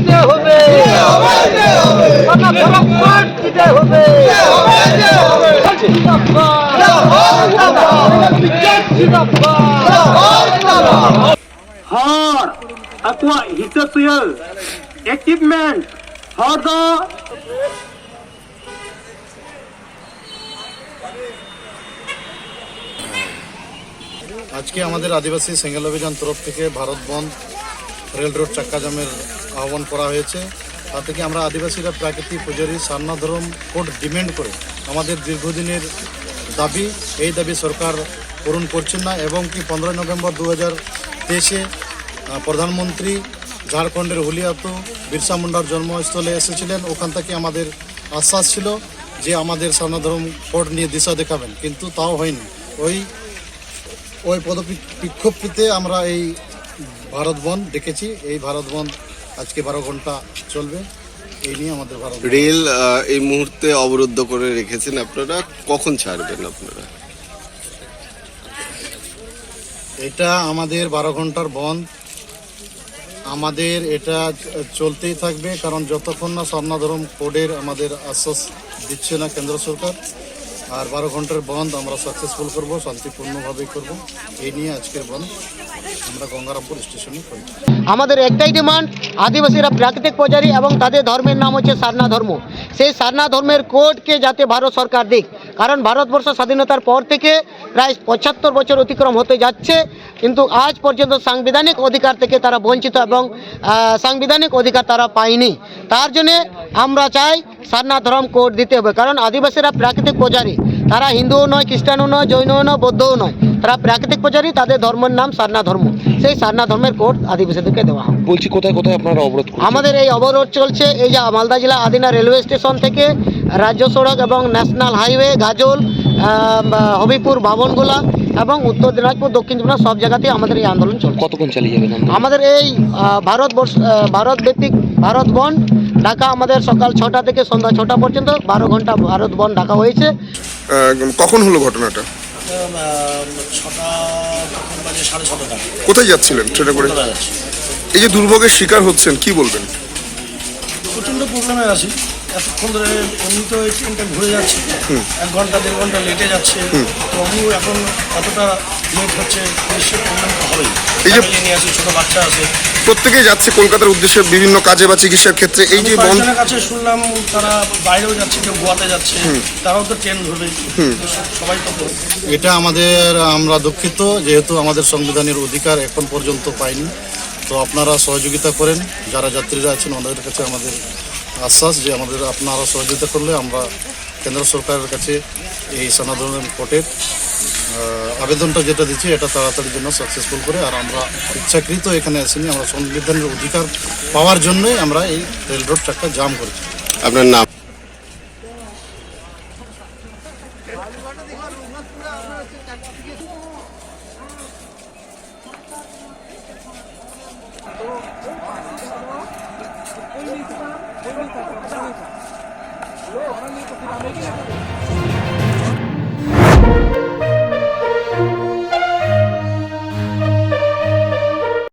দিতে হবে। দিতে হবে। For aqua fuel equipment for the আজকে আমাদের আদিবাসী সেঙ্গেল অভিযান তরফ থেকে ভারত বন্ধ রেল রোড চাক্কা জামের আহ্বান করা হয়েছে। তা থেকে আমরা আদিবাসীরা প্রাকৃতিক পূজারী সান্নাধরম কোর্ট ডিমান্ড করে আমাদের দীর্ঘদিনের দাবি, এই দাবি সরকার পূরণ করছেন না এবং কি পনেরোই নভেম্বর দু হাজার তেইশে প্রধানমন্ত্রী ঝাড়খণ্ডের হুলিয়াতো বিরসা মুন্ডার জন্মস্থলে এসেছিলেন। ওখান থেকে আমাদের আশ্বাস ছিল যে আমাদের সান্নাধরম কোর্ট নিয়ে দিশা দেখাবেন, কিন্তু তাও হয়নি। ওই ওই পদবিক্ষোভটিতে আমরা এই ভারত ডেকেছি এই ভারত আজকে বারো ঘণ্টা চলবে। এই নিয়ে আমাদের রেল এই মুহূর্তে অবরুদ্ধ করে রেখেছেন আপনারা। কখন ছাড়বেন আপনারা? এটা আমাদের বারো ঘণ্টার বন্ধ। আমাদের এটা চলতেই থাকবে কারণ যতক্ষণ না স্বর্ণাধরম কোডের আমাদের আশ্বাস দিচ্ছে না কেন্দ্র সরকার আর বারো ঘণ্টার বন্ধ আমরা সাকসেসফুল করব শান্তিপূর্ণভাবে করব। এই নিয়ে আজকের বন্ধ। আমাদের একটাই ডিমান্ড আদিবাসীরা প্রাকৃতিক পূজারী এবং তাদের ধর্মের নাম হচ্ছে সারনা ধর্ম। সেই সারনা ধর্মের কোডকে যাতে ভারত সরকার দিক কারণ ভারতবর্ষ স্বাধীনতার পর থেকে প্রায় পঁচাত্তর বছর অতিক্রম হতে যাচ্ছে, কিন্তু আজ পর্যন্ত সাংবিধানিক অধিকার থেকে তারা বঞ্চিত এবং সাংবিধানিক অধিকার তারা পায়নি। তার জন্যে আমরা চাই সারনা ধর্ম কোড দিতে হবে, কারণ আদিবাসীরা প্রাকৃতিক পূজারী তারা হিন্দুও নয়, খ্রিস্টানও নয়, জৈনও নয়, বৌদ্ধও নয়। তারা প্রাকৃতিক পূজারী তাদের ধর্মের নাম সারনা ধর্ম। সেই সারনা ধর্মের কোর্ট আদিবাসীদেরকে দেওয়া হবে বলছি কোথায় কোথায় আপনারা অবরোধ আমাদের এই অবরোধ চলছে এই যে মালদা জেলা আদিনা রেলওয়ে স্টেশন থেকে রাজ্য সড়ক এবং ন্যাশনাল হাইওয়ে গাজল হবিপুর বাবনগোলা এবং উত্তর দিনাজপুর দক্ষিণ দিনাজপুর সব জায়গাতেই আমাদের এই আন্দোলন চলছে। কতক্ষণ চালিয়ে যাবেন আন্দোলন? আমাদের এই ভারতবর্ষ ভারত ভিত্তিক ভারত বন ঢাকা আমাদের সকাল ছটা থেকে সন্ধ্যা ছটা পর্যন্ত বারো ঘণ্টা ভারত বন ডাকা হয়েছে। কখন হলো ঘটনাটা? ছটা তখন বাজে সাড়ে ছটা কোথায় যাচ্ছিলেন ট্রেনে করে? এই যে দুর্ভোগের শিকার হচ্ছেন কি বলবেন? প্রচণ্ড প্রবলেমে আছি। এতক্ষণ ধরে এমনি তো এই ট্রেনটা ঘুরে যাচ্ছে। এক ঘণ্টা দেড় ঘণ্টা লেটে যাচ্ছে। তো আমিও এখন এতটা লেট হচ্ছে নিশ্চয়ই প্রবলেম হবেই। এই যে- নিয়ে আছি ছোটো বাচ্চা আছে। প্রত্যেকেই যাচ্ছে কলকাতার উদ্দেশ্যে বিভিন্ন কাজে বা চিকিৎসার ক্ষেত্রে। এই যে বন্ধ কাছে শুনলাম তারা বাইরেও যাচ্ছে কেউ গোয়াতে যাচ্ছে। তারাও তো ট্রেন ধরবে। সবাই তো এটা আমাদের আমরা দুঃখিত যেহেতু আমাদের সংবিধানের অধিকার এখন পর্যন্ত পাইনি। তো আপনারা সহযোগিতা করেন যারা যাত্রীরা আছেন ওনাদের কাছে আমাদের আশ্বাস যে আমাদের আপনারা সহযোগিতা করলে আমরা কেন্দ্র সরকারের কাছে এই সনাতন কোর্টের আবেদনটা যেটা দিচ্ছি এটা তাড়াতাড়ির জন্য সাকসেসফুল করে আর আমরা ইচ্ছাকৃত এখানে আসিনি আমরা সংবিধানের অধিকার পাওয়ার জন্যই আমরা এই রেল রোড ট্র্যাকটা জাম করেছি। আপনার নাম? कोई नहीं था कोई नहीं था